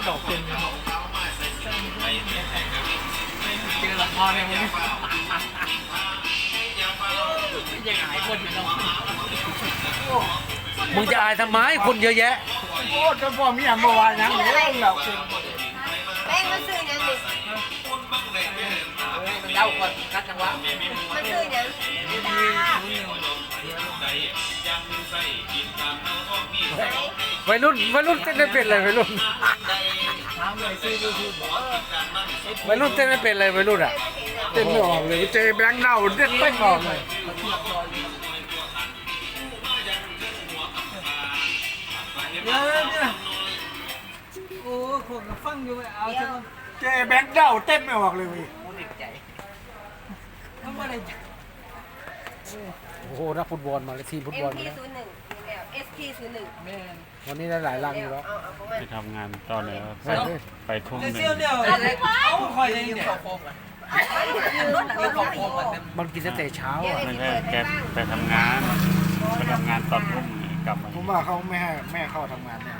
ก็ดอกเป็นเจอละครเนี่ยมันยังหายคนอยู่เนาะมึงจะอายทำไมคนเยอะแยะ โอ้จะพอมีอันเมื่อวานนั้นเล่นหรอกแป้งมันซื้อยังดิเดาคนกัดจังหวะมันซื้อยังจ้ วัยรุ่นวัยรุ่นเต้นไม่เป็นเลยวัยรุ่นถามเลยซื้อยูทูบบอกวัยรุ่นเต้นไม่เป็นเลยวัยรุ่นอะเต้นไม่ออกเลยเจแบงค์เน่าเต้นไม่ออกเลยเดี๋ยวเนี่ยโอ้ผมก็ฟังอยู่เอาซะก่อนเจแบงค์เน่าเต้นไม่ออกเลยเว้ยทำอะไรโอ้โหนักฟุตบอลมาเลยทีมฟุตบอล MP มาแล้ว ศูนย์หนึ่งแล้ว SP ศูนย์หนึ่งแม่นวันนี้ได้หลายรังอยู่แล้วเอาเอาของมัน ไปทำงานตอนไหนวะไปไปเลยไปทุ่มหแต่นึ่งเซี่ยวเดียวเอาคอยยังเนี่ยรถเราลงอีกมันกินตั้งแต่เช้าอะไม่ใช่แกไปทำงานไปทำงานตอนทุ่มกลับมาผมว่าเขาไม่ให้แม่เข้าทำงานเนี่ย